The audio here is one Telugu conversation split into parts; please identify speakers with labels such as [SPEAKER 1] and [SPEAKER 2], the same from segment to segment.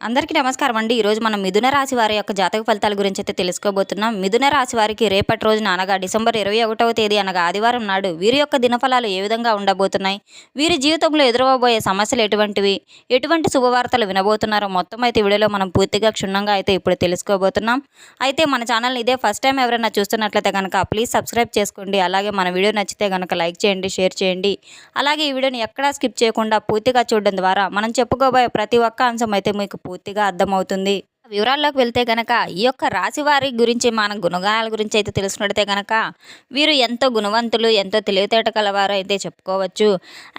[SPEAKER 1] అందరికీ నమస్కారం అండి. ఈరోజు మనం మిథున రాశి వారి యొక్క జాతక ఫలితాల గురించి అయితే తెలుసుకోబోతున్నాం. మిథున రాశి వారికి రేపటి రోజున అనగా డిసెంబర్ ఇరవై ఒకటవ తేదీ అనగా ఆదివారం నాడు వీరి యొక్క దినఫలాలు ఏ విధంగా ఉండబోతున్నాయి? వీరి జీవితంలో ఎదురవబోయే సమస్యలు ఎటువంటివి? ఎటువంటి శుభవార్తలు వినబోతున్నారో మొత్తం అయితే వీడియోలో మనం పూర్తిగా క్షుణ్ణంగా అయితే ఇప్పుడు తెలుసుకోబోతున్నాం. అయితే మన ఛానల్ ఇదే ఫస్ట్ టైం ఎవరైనా చూస్తున్నట్లయితే కనుక ప్లీజ్ సబ్స్క్రైబ్ చేసుకోండి. అలాగే మన వీడియో నచ్చితే కనుక లైక్ చేయండి షేర్ చేయండి. అలాగే ఈ వీడియోని ఎక్కడా స్కిప్ చేయకుండా పూర్తిగా చూడడం ద్వారా మనం చెప్పుకోబోయే ప్రతి ఒక్క అంశం అయితే మీకు పూర్తిగా అర్థమవుతుంది. వివరాల్లోకి వెళ్తే కనుక ఈ యొక్క రాశి వారి గురించి మన గుణగానాల గురించి అయితే తెలుసుకున్నట్టే కనుక వీరు ఎంతో గుణవంతులు ఎంతో తెలివితేట కలవారు అయితే చెప్పుకోవచ్చు.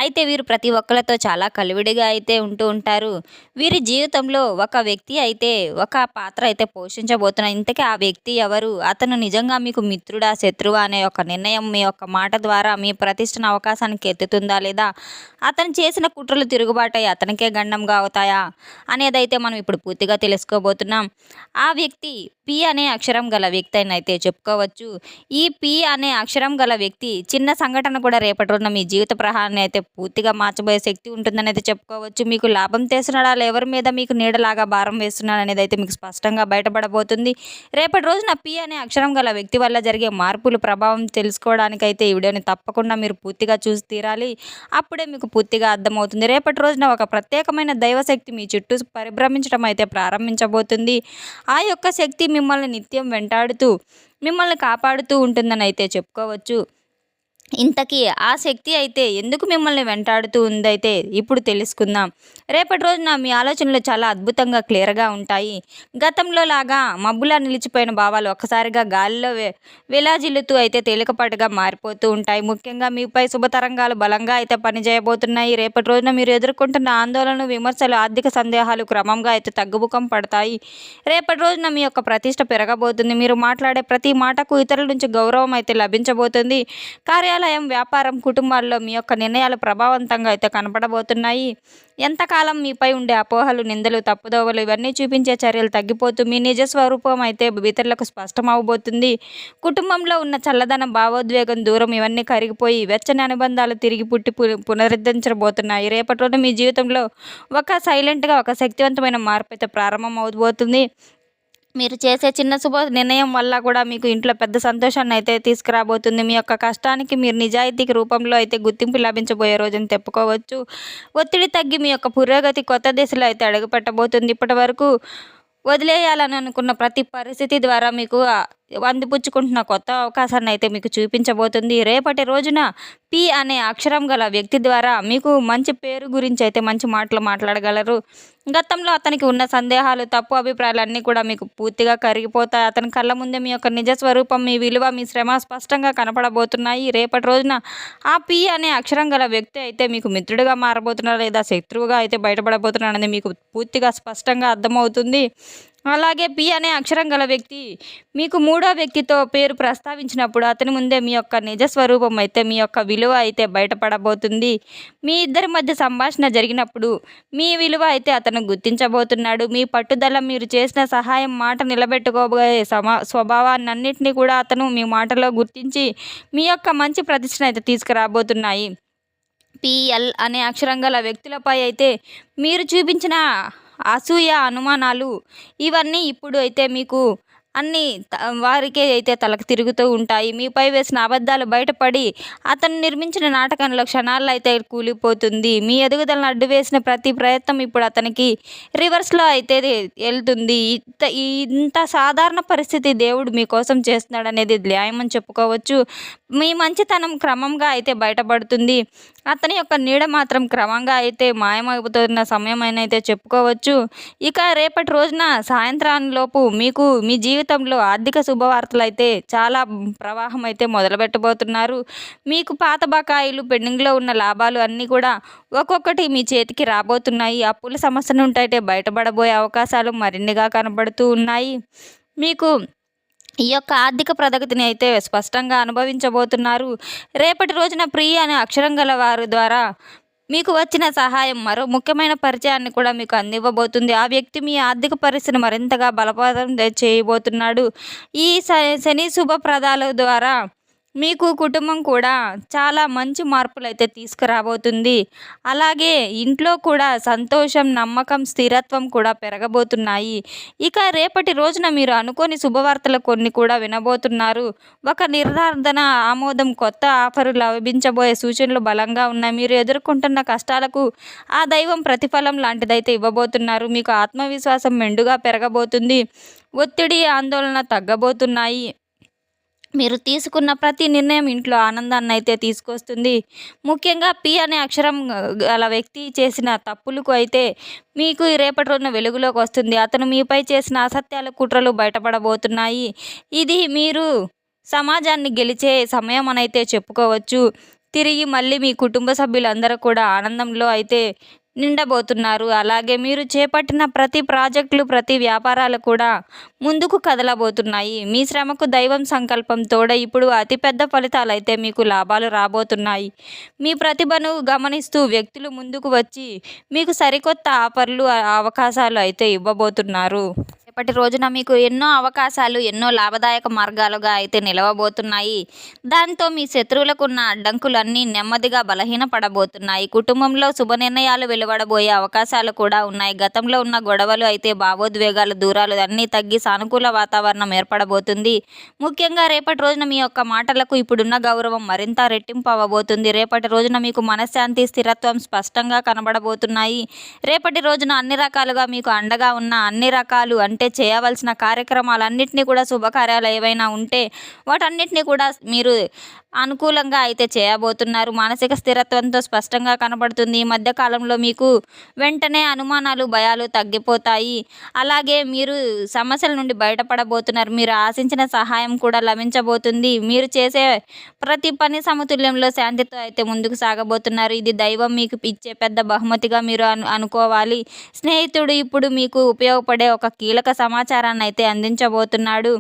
[SPEAKER 1] అయితే వీరు ప్రతి ఒక్కరితో చాలా కలివిడిగా అయితే ఉంటూ ఉంటారు. వీరి జీవితంలో ఒక వ్యక్తి అయితే ఒక పాత్ర అయితే పోషించబోతున్న ఇంతకీ ఆ వ్యక్తి ఎవరు? అతను నిజంగా మీకు మిత్రుడా శత్రువా అనే ఒక నిర్ణయం మీ యొక్క మాట ద్వారా మీ ప్రతిష్టన అవకాశానికి ఎత్తుతుందా లేదా? అతను చేసిన కుట్రలు తిరుగుబాటై అతనికే గండంగా అవుతాయా? అనేదైతే మనం ఇప్పుడు పూర్తిగా తెలుసుకోబోతున్నాం. ఆ వ్యక్తి పి అనే అక్షరం గల వ్యక్తి అని అయితే చెప్పుకోవచ్చు. ఈ పి అనే అక్షరం గల వ్యక్తి చిన్న సంఘటన కూడా రేపటి రోజున మీ జీవిత ప్రహారాన్ని అయితే పూర్తిగా మార్చబోయే శక్తి ఉంటుందని అయితే చెప్పుకోవచ్చు. మీకు లాభం చేస్తున్నాడా? ఎవరి మీద మీకు నీడలాగా భారం వేస్తున్నాడు? అనేది అయితే మీకు స్పష్టంగా బయటపడబోతుంది. రేపటి రోజున పి అనే అక్షరం గల వ్యక్తి వల్ల జరిగే మార్పులు ప్రభావం తెలుసుకోవడానికైతే ఈ వీడియోని తప్పకుండా మీరు పూర్తిగా చూసి తీరాలి. అప్పుడే మీకు పూర్తిగా అర్థమవుతుంది. రేపటి రోజున ఒక ప్రత్యేకమైన దైవశక్తి మీ చుట్టూ పరిభ్రమించడం అయితే ప్రారంభించబోతుంది. ఆ యొక్క శక్తి మిమ్మల్ని నిత్యం వెంటాడుతూ మిమ్మల్ని కాపాడుతూ ఉంటుందని అయితే చెప్పుకోవచ్చు. ఇంతకీ ఆ శక్తి అయితే ఎందుకు మిమ్మల్ని వెంటాడుతూ ఉందైతే ఇప్పుడు తెలుసుకుందాం. రేపటి రోజున మీ ఆలోచనలు చాలా అద్భుతంగా క్లియర్గా ఉంటాయి. గతంలో లాగా మబ్బులా నిలిచిపోయిన భావాలు ఒక్కసారిగా గాలిలో విలాజిల్లుతూ అయితే తేలికపాటుగా మారిపోతూ ఉంటాయి. ముఖ్యంగా మీపై శుభతరంగాలు బలంగా అయితే పనిచేయబోతున్నాయి. రేపటి రోజున మీరు ఎదుర్కొంటున్న ఆందోళనలు విమర్శలు ఆర్థిక సందేహాలు క్రమంగా అయితే తగ్గుముఖం పడతాయి. రేపటి రోజున మీ యొక్క ప్రతిష్ట పెరగబోతుంది. మీరు మాట్లాడే ప్రతి మాటకు ఇతరుల నుంచి గౌరవం అయితే లభించబోతుంది. కార్యాలయం వ్యాపారం కుటుంబాల్లో మీ యొక్క నిర్ణయాలు ప్రభావవంతంగా అయితే కనపడబోతున్నాయి. ఎంతకాలం మీపై ఉండే అపోహలు నిందలు తప్పుదోవలు ఇవన్నీ చూపించే చర్యలు తగ్గిపోతూ మీ నిజ స్వరూపం అయితే ఇతరులకు స్పష్టం అవబోతుంది కుటుంబంలో ఉన్న చల్లదనం భావోద్వేగం దూరం ఇవన్నీ కరిగిపోయి వెచ్చని అనుబంధాలు తిరిగి పుట్టి పునరుద్ధరించబోతున్నాయి. రేపటి రోజు మీ జీవితంలో ఒక సైలెంట్గా ఒక శక్తివంతమైన మార్పు అయితే ప్రారంభం అవబోతుంది మీరు చేసే చిన్న శుభ నిర్ణయం వల్ల కూడా మీకు ఇంట్లో పెద్ద సంతోషాన్ని అయితే తీసుకురాబోతుంది. మీ యొక్క కష్టానికి మీరు నిజాయితీకి రూపంలో అయితే గుర్తింపు లభించబోయే రోజుని చెప్పుకోవచ్చు ఒత్తిడి తగ్గి మీ యొక్క పురోగతి కొత్త దిశలో అయితే అడుగుపెట్టబోతుంది. ఇప్పటి వరకు వదిలేయాలని అనుకున్న ప్రతి పరిస్థితి ద్వారా మీకు అందిపుచ్చుకుంటున్న కొత్త అవకాశాన్ని అయితే మీకు చూపించబోతుంది. రేపటి రోజున పి అనే అక్షరం గల వ్యక్తి ద్వారా మీకు మంచి పేరు గురించి అయితే మంచి మాటలు మాట్లాడగలరు. గతంలో అతనికి ఉన్న సందేహాలు తప్పు అభిప్రాయాలు అన్నీ కూడా మీకు పూర్తిగా కరిగిపోతాయి. అతని కళ్ళ ముందే మీ యొక్క నిజ స్వరూపం మీ విలువ మీ శ్రమ స్పష్టంగా కనపడబోతున్నాయి. రేపటి రోజున ఆ పి అనే అక్షరం గల వ్యక్తి అయితే మీకు మిత్రుడిగా మారబోతున్నాడు లేదా శత్రువుగా అయితే బయటపడబోతున్నాడని మీకు పూర్తిగా స్పష్టంగా అర్థమవుతుంది. అలాగే పి అనే అక్షరం గల వ్యక్తి మీకు మూడో వ్యక్తితో పేరు ప్రస్తావించినప్పుడు అతని ముందే మీ యొక్క నిజ స్వరూపం అయితే మీ యొక్క విలువ అయితే బయటపడబోతుంది. మీ ఇద్దరి మధ్య సంభాషణ జరిగినప్పుడు మీ విలువ అయితే అతను గుర్తించబోతున్నాడు. మీ పట్టుదల మీరు చేసిన సహాయం మాట నిలబెట్టుకోబోయే సమా స్వభావాన్ని కూడా అతను మీ మాటలో గుర్తించి మీ యొక్క మంచి ప్రతిష్టను అయితే తీసుకురాబోతున్నాయి. పిఎల్ అనే అక్షరం గల వ్యక్తులపై అయితే మీరు చూపించిన అసూయ అనుమానాలు ఇవన్నీ ఇప్పుడు అయితే మీకు అన్నీ త- వారికే అయితే తలకు తిరుగుతూ ఉంటాయి. మీపై వేసిన అబద్ధాలు బయటపడి అతను నిర్మించిన నాటకంలో క్షణాల్లో అయితే కూలిపోతుంది. మీ ఎదుగుదలను అడ్డు వేసిన ప్రతి ప్రయత్నం ఇప్పుడు అతనికి రివర్స్లో అయితే వెళ్తుంది. ఇంత ఇంత సాధారణ పరిస్థితి దేవుడు మీకోసం చేస్తున్నాడు అనేది న్యాయం అని చెప్పుకోవచ్చు. మీ మంచితనం క్రమంగా అయితే బయటపడుతుంది. అతని యొక్క నీడ మాత్రం క్రమంగా అయితే మాయమైపోతున్న సమయం అయితే చెప్పుకోవచ్చు. ఇక రేపటి రోజున సాయంత్రానిలోపు మీకు మీ జీవితంలో ఆర్థిక శుభవార్తలు అయితే చాలా ప్రవాహం అయితే మొదలుపెట్టబోతున్నారు. మీకు పాత బకాయిలు పెండింగ్లో ఉన్న లాభాలు అన్నీ కూడా ఒక్కొక్కటి మీ చేతికి రాబోతున్నాయి. అప్పుల సమస్య నుండి అయితే బయటపడబోయే అవకాశాలు మరిన్నిగా కనబడుతూ ఉన్నాయి. మీకు ఈ యొక్క ఆర్థిక ప్రగతిని అయితే స్పష్టంగా అనుభవించబోతున్నారు. రేపటి రోజున ప్రియ అనే అక్షరం గల వారి ద్వారా మీకు వచ్చిన సహాయం మరో ముఖ్యమైన పరిచయాన్ని కూడా మీకు అందివ్వబోతుంది. ఆ వ్యక్తి మీ ఆర్థిక పరిస్థితిని మరింతగా బలపాతం చేయబోతున్నాడు. ఈ శని శుభప్రదాల ద్వారా మీకు కుటుంబం కూడా చాలా మంచి మార్పులు అయితే తీసుకురాబోతుంది. అలాగే ఇంట్లో కూడా సంతోషం నమ్మకం స్థిరత్వం కూడా పెరగబోతున్నాయి. ఇక రేపటి రోజున మీరు అనుకోని శుభవార్తలు కొన్ని కూడా వినబోతున్నారు. ఒక నిర్ధారణ ఆమోదం కొత్త ఆఫర్లు లభించబోయే సూచనలు బలంగా ఉన్నాయి. మీరు ఎదుర్కొంటున్న కష్టాలకు ఆ దైవం ప్రతిఫలం లాంటిదైతే ఇవ్వబోతున్నారు. మీకు ఆత్మవిశ్వాసం మెండుగా పెరగబోతుంది. ఒత్తిడి ఆందోళన తగ్గబోతున్నాయి. మీరు తీసుకున్న ప్రతి నిర్ణయం ఇంట్లో ఆనందాన్ని అయితే తీసుకొస్తుంది. ముఖ్యంగా పి అనే అక్షరం గల వ్యక్తి చేసిన తప్పులకు అయితే మీకు రేపటి రోజున వెలుగులోకి వస్తుంది. అతను మీపై చేసిన అసత్యాల కుట్రలు బయటపడబోతున్నాయి. ఇది మీరు సమాజాన్ని గెలిచే సమయం అని అయితే చెప్పుకోవచ్చు. తిరిగి మళ్ళీ మీ కుటుంబ సభ్యులందరూ కూడా ఆనందంలో అయితే నిండబోతున్నారు. అలాగే మీరు చేపట్టిన ప్రతి ప్రాజెక్టులు ప్రతి వ్యాపారాలు కూడా ముందుకు కదలబోతున్నాయి. మీ శ్రమకు దైవం సంకల్పం తోడ ఇప్పుడు అతిపెద్ద ఫలితాలు అయితే మీకు లాభాలు రాబోతున్నాయి. మీ ప్రతిభను గమనిస్తూ వ్యక్తులు ముందుకు వచ్చి మీకు సరికొత్త ఆఫర్లు అవకాశాలు అయితే ఇవ్వబోతున్నారు. రేపటి రోజున మీకు ఎన్నో అవకాశాలు ఎన్నో లాభదాయక మార్గాలుగా అయితే నిలవబోతున్నాయి. దాంతో మీ శత్రువులకు ఉన్న అడ్డంకులు అన్నీ నెమ్మదిగా బలహీనపడబోతున్నాయి. కుటుంబంలో శుభ నిర్ణయాలు వెలువడబోయే అవకాశాలు కూడా ఉన్నాయి. గతంలో ఉన్న గొడవలు అయితే భావోద్వేగాలు దూరాలు అన్నీ తగ్గి సానుకూల వాతావరణం ఏర్పడబోతుంది. ముఖ్యంగా రేపటి రోజున మీ యొక్క మాటలకు ఇప్పుడున్న గౌరవం మరింత రెట్టింపు అవ్వబోతుంది. రేపటి రోజున మీకు మనశ్శాంతి స్థిరత్వం స్పష్టంగా కనబడబోతున్నాయి. రేపటి రోజున అన్ని రకాలుగా మీకు అండగా ఉన్న అన్ని రకాలు అంటే చేయవలసిన కార్యక్రమాలన్నింటినీ కూడా శుభకార్యాలు ఏవైనా ఉంటే వాటన్నిటిని కూడా మీరు అనుకూలంగా అయితే చేయబోతున్నారు. మానసిక స్థిరత్వంతో స్పష్టంగా కనబడుతుంది. ఈ మధ్య కాలంలో మీకు వెంటనే అనుమానాలు భయాలు తగ్గిపోతాయి. అలాగే మీరు సమస్యల నుండి బయటపడబోతున్నారు. మీరు ఆశించిన సహాయం కూడా లభించబోతుంది. మీరు చేసే ప్రతి పని సమతుల్యంలో శాంతితో అయితే ముందుకు సాగబోతున్నారు. ఇది దైవం మీకు ఇచ్చే పెద్ద బహుమతిగా మీరు అను అనుకోవాలి. స్నేహితుడు ఇప్పుడు మీకు ఉపయోగపడే ఒక కీలక సమాచారాన్ని అయితే అందించబోతున్నాడు.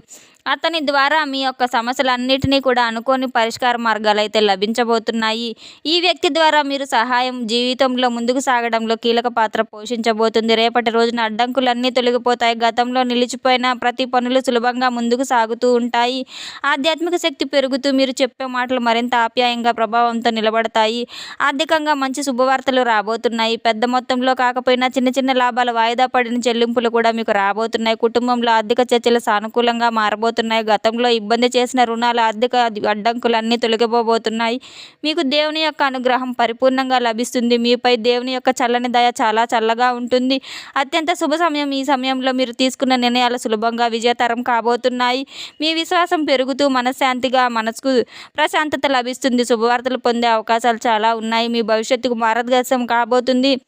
[SPEAKER 1] అతని ద్వారా మీ యొక్క సమస్యలన్నిటినీ కూడా అనుకోని పరిష్కార మార్గాలు అయితే లభించబోతున్నాయి. ఈ వ్యక్తి ద్వారా మీరు సహాయం జీవితంలో ముందుకు సాగడంలో కీలక పాత్ర పోషించబోతుంది. రేపటి రోజున అడ్డంకులన్నీ తొలగిపోతాయి. గతంలో నిలిచిపోయిన ప్రతి పనులు సులభంగా ముందుకు సాగుతూ ఉంటాయి. ఆధ్యాత్మిక శక్తి పెరుగుతూ మీరు చెప్పే మాటలు మరింత ఆప్యాయంగా ప్రభావంతో నిలబడతాయి. ఆర్థికంగా మంచి శుభవార్తలు రాబోతున్నాయి. పెద్ద మొత్తంలో కాకపోయినా చిన్న చిన్న లాభాలు వాయిదా పడిన చెల్లింపులు కూడా మీకు రాబోతున్నాయి. కుటుంబంలో ఆర్థిక చర్చలు సానుకూలంగా మారబోతున్నాయి. గతంలో ఇబ్బంది చేసిన రుణాల ఆర్థిక అడ్డంకులన్నీ తొలగిపోబోతున్నాయి. మీకు దేవుని యొక్క అనుగ్రహం పరిపూర్ణంగా లభిస్తుంది. మీపై దేవుని యొక్క చల్లని దయ చాలా చల్లగా ఉంటుంది. అత్యంత శుభ సమయం ఈ సమయంలో మీరు తీసుకున్న నిర్ణయాలు సులభంగా విజయతరం కాబోతున్నాయి. మీ విశ్వాసం పెరుగుతూ మనశ్శాంతిగా మనసుకు ప్రశాంతత లభిస్తుంది. శుభవార్తలు పొందే అవకాశాలు చాలా ఉన్నాయి. మీ భవిష్యత్తుకు మార్గదర్శనం కాబోతుంది.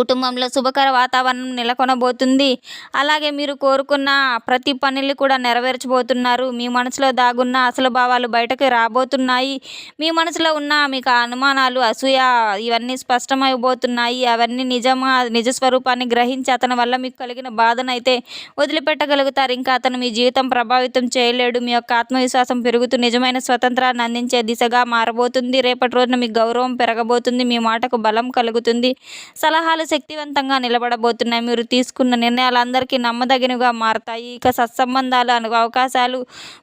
[SPEAKER 1] కుటుంబంలో శుభకర వాతావరణం నెలకొనబోతుంది. అలాగే మీరు కోరుకున్న ప్రతి పనులు కూడా నెరవేర్చబోతున్నారు. మీ మనసులో దాగున్న అసలు భావాలు బయటకు రాబోతున్నాయి. మీ మనసులో ఉన్న మీకు అనుమానాలు అసూయ ఇవన్నీ స్పష్టమైపోతున్నాయి. అవన్నీ నిజమా నిజ స్వరూపాన్ని గ్రహించి అతని వల్ల మీకు కలిగిన బాధనైతే అయితే వదిలిపెట్టగలుగుతారు. ఇంకా అతను మీ జీవితం ప్రభావితం చేయలేడు. మీ యొక్క ఆత్మవిశ్వాసం పెరుగుతూ నిజమైన స్వతంత్రాన్ని అందించే దిశగా మారబోతుంది. రేపటి రోజున మీ గౌరవం పెరగబోతుంది. మీ మాటకు బలం కలుగుతుంది. సలహాలు శక్తివంతంగా నిలబడబోతున్నాయి. మీరు తీసుకున్న నిర్ణయాలు అందరికీ నమ్మదగినవిగా మారతాయి. ఇక సత్సంబంధాలు అను అవకాశాలు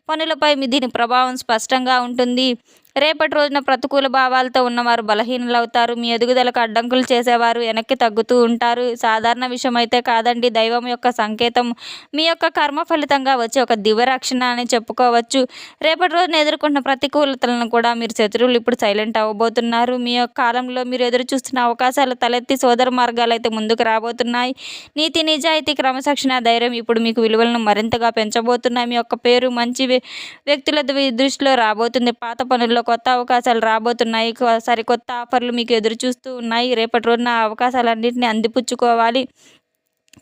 [SPEAKER 1] పనులపై మీ దీని ప్రభావం స్పష్టంగా ఉంటుంది. రేపటి రోజున ప్రతికూల భావాలతో ఉన్నవారు బలహీనులవుతారు. మీ ఎదుగుదలకు అడ్డంకులు చేసేవారు వెనక్కి తగ్గుతూ ఉంటారు. సాధారణ విషయం అయితే కాదండి. దైవం యొక్క సంకేతం మీ యొక్క కర్మ ఫలితంగా వచ్చే ఒక దివ్యరక్షణ అని చెప్పుకోవచ్చు. రేపటి రోజున ఎదుర్కొన్న ప్రతికూలతలను కూడా మీరు శత్రువులు ఇప్పుడు సైలెంట్ అవ్వబోతున్నారు. మీ యొక్క కాలంలో మీరు ఎదురు చూస్తున్న అవకాశాలు తలెత్తి సోదర మార్గాలు అయితే ముందుకు రాబోతున్నాయి. నీతి నిజాయితీ క్రమశిక్షణ ధైర్యం ఇప్పుడు మీకు విలువలను మరింతగా పెంచబోతున్నాయి. మీ యొక్క పేరు మంచి వ్యక్తుల దృష్టిలో రాబోతుంది. పాత పనుల్లో కొత్త అవకాశాలు రాబోతున్నాయి. సరికొత్త ఆఫర్లు మీకు ఎదురు చూస్తూ ఉన్నాయి. రేపటి రోజున అవకాశాలన్నింటినీ అందిపుచ్చుకోవాలి.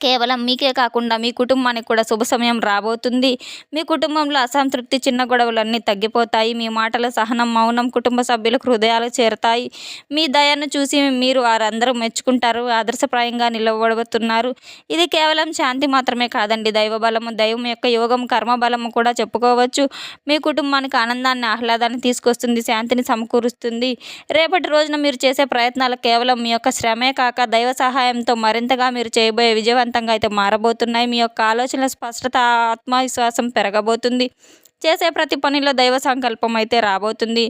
[SPEAKER 1] కేవలం మీకే కాకుండా మీ కుటుంబానికి కూడా శుభ సమయం రాబోతుంది. మీ కుటుంబంలో అసంతృప్తి చిన్న గొడవలన్నీ తగ్గిపోతాయి. మీ మాటల సహనం మౌనం కుటుంబ సభ్యులకు హృదయాలు చేరతాయి. మీ దయను చూసి మీరు వారందరూ మెచ్చుకుంటారు. ఆదర్శప్రాయంగా నిలవబడుతున్నారు ఇది కేవలం శాంతి మాత్రమే కాదండి. దైవ బలము దైవం యొక్క యోగం కర్మ బలము కూడా చెప్పుకోవచ్చు. మీ కుటుంబానికి ఆనందాన్ని ఆహ్లాదాన్ని తీసుకొస్తుంది శాంతిని సమకూరుస్తుంది. రేపటి రోజున మీరు చేసే ప్రయత్నాలు కేవలం మీ యొక్క శ్రమే కాక దైవ సహాయంతో మరింతగా మీరు చేయబోయే విజయవంతంగా అయితే మారబోతున్నాయి. మీ యొక్క ఆలోచనల స్పష్టత ఆత్మవిశ్వాసం పెరగబోతుంది. చేసే ప్రతి పనిలో దైవ సంకల్పం అయితే రాబోతుంది.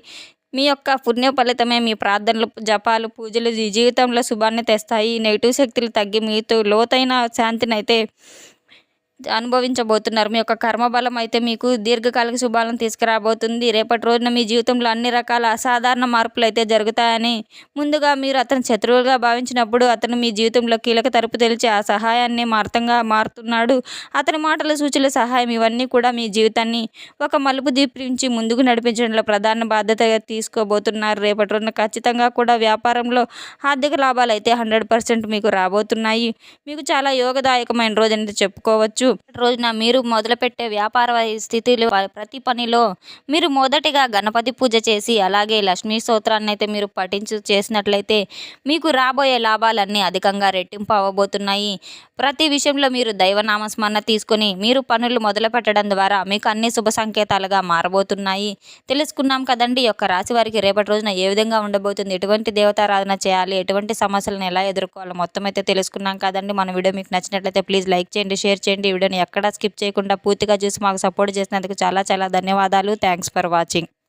[SPEAKER 1] మీ యొక్క పుణ్య ఫలితమే మీ ప్రార్థనలు జపాలు పూజలు జీవితంలో శుభాన్ని తెస్తాయి. నెగిటివ్ శక్తులు తగ్గి మీతో లోతైన శాంతిని అయితే అనుభవించబోతున్నారు. మీ యొక్క కర్మబలం అయితే మీకు దీర్ఘకాలిక శుభాలను తీసుకురాబోతుంది. రేపటి రోజున మీ జీవితంలో అన్ని రకాల అసాధారణ మార్పులు అయితే జరుగుతాయని ముందుగా మీరు అతను శత్రువులుగా భావించినప్పుడు అతను మీ జీవితంలో కీలక తరపు తెలిచి ఆ సహాయాన్ని మార్తంగా మారుతున్నాడు. అతని మాటల సూచనల సహాయం ఇవన్నీ కూడా మీ జీవితాన్ని ఒక మలుపు దీపించి ముందుకు నడిపించడంలో ప్రధాన బాధ్యతగా తీసుకోబోతున్నారు. రేపటి రోజున ఖచ్చితంగా కూడా వ్యాపారంలో ఆర్థిక లాభాలు అయితే హండ్రెడ్ పర్సెంట్ మీకు రాబోతున్నాయి. మీకు చాలా యోగదాయకమైన రోజు అనేది చెప్పుకోవచ్చు. రోజున మీరు మొదలుపెట్టే వ్యాపార స్థితిలో ప్రతి పనిలో మీరు మొదటిగా గణపతి పూజ చేసి అలాగే లక్ష్మీ స్తోత్రాన్ని అయితే మీరు పఠించు చేసినట్లయితే మీకు రాబోయే లాభాలన్నీ అధికంగా రెట్టింపు అవ్వబోతున్నాయి. ప్రతి విషయంలో మీరు దైవనామస్మరణ తీసుకుని తీసుకొని మీరు పనులు మొదలు పెట్టడం ద్వారా మీకు అన్ని శుభ సంకేతాలుగా మారబోతున్నాయి. తెలుసుకున్నాం కదండి యొక్క రాశి వారికి రేపటి రోజున ఏ విధంగా ఉండబోతుంది ఎటువంటి దేవతారాధన చేయాలి ఎటువంటి సమస్యలను ఎలా ఎదుర్కోవాలో మొత్తం అయితే తెలుసుకున్నాం కదండి. మన వీడియో మీకు నచ్చినట్లయితే ప్లీజ్ లైక్ చేయండి షేర్ చేయండి. వీడియోని ఎక్కడా స్కిప్ చేయకుండా పూర్తిగా చూసి మాకు సపోర్ట్ చేసినందుకు చాలా చాలా ధన్యవాదాలు. Thanks for watching